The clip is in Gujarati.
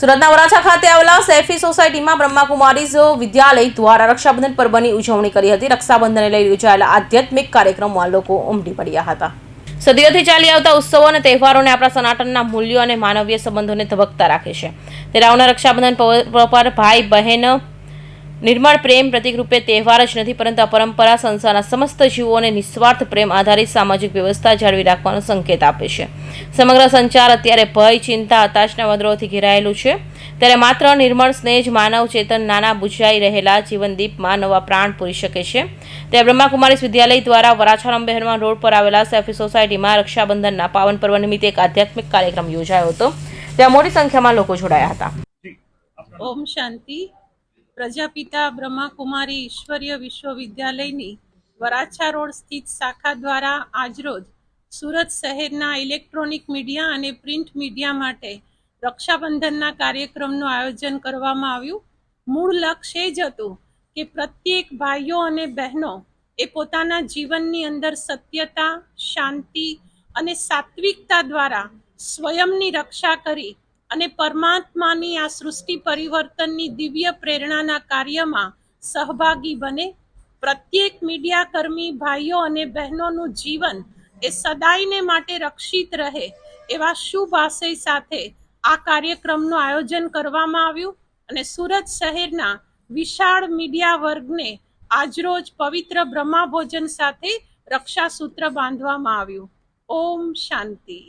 સુરતના વરાછા ખાતે આવેલા સેફી સોસાયટીમાં બ્રહ્માકુમારીઝ વિદ્યાલય દ્વારા રક્ષાબંધન પર્વની ઉજવણી કરી હતી. રક્ષાબંધનને લઈ યોજાયેલા આધ્યાત્મિક કાર્યક્રમમાં લોકો ઉમટી પડ્યા હતા. સદીઓથી ચાલી આવતા ઉત્સવો અને તહેવારોને આપણા સનાતનના મૂલ્યો અને માનવીય સંબંધોને ધબકતા રાખે છે. ત્યારે આવનાર રક્ષાબંધન પર ભાઈ બહેન નિર્મળ પ્રેમ પ્રતિકરૂપે તહેવાર જ નથી, પરંતુ આ પરંપરા સંસારના સમસ્ત જીવોને નિસ્વાર્થ પ્રેમ આધારિત સામાજિક વ્યવસ્થા જાળવી રાખવાનો સંકેત આપે છે. સમગ્ર સંચાર અત્યારે ભય, ચિંતા, હતાશના વંદરોથી ઘેરાયેલું છે. ત્યારે માત્ર નિર્મળ સ્નેહ જ માનવ ચેતન નાના બુજાઈ રહેલા જીવનદીપમાં નવા પ્રાણ પૂરી શકે છે. ત્યારે બ્રહ્માકુમારી વિદ્યાલય દ્વારા વરાછા રંબે રોડ પર આવેલા સેફી સોસાયટીમાં રક્ષાબંધનના પાવન પર્વ નિમિત્તે એક આધ્યાત્મિક કાર્યક્રમ યોજાયો હતો ત્યાં મોટી સંખ્યામાં લોકો જોડાયા હતા. ઓમ શાંતિ. પ્રજાપિતા બ્રહ્માકુમારી ઈશ્વરીય વિશ્વવિદ્યાલયની વરાછા રોડ સ્થિત શાખા દ્વારા આજરોજ સુરત શહેરના ઇલેક્ટ્રોનિક મીડિયા અને પ્રિન્ટ મીડિયા માટે રક્ષાબંધનના કાર્યક્રમનું આયોજન કરવામાં આવ્યું. મૂળ લક્ષ્ય એ જ હતું કે પ્રત્યેક ભાઈઓ અને બહેનો એ પોતાના જીવનની અંદર સત્યતા, શાંતિ અને સાત્વિકતા દ્વારા સ્વયંની રક્ષા કરી અને પરમાત્માની આ સૃષ્ટિ પરિવર્તનની દિવ્ય પ્રેરણાના કાર્યમાં સહભાગી બને. પ્રત્યેક મીડિયાકર્મી, ભાઈઓ અને બહેનોનું જીવન એ સદાયને માટે રક્ષિત રહે એવા શુભ આશય સાથે આ કાર્યક્રમનું આયોજન કરવામાં આવ્યું અને સુરત શહેરના વિશાળ મીડિયા વર્ગને આજરોજ પવિત્ર બ્રહ્મા ભોજન સાથે રક્ષાસૂત્ર બાંધવામાં આવ્યું. ઓમ શાંતિ.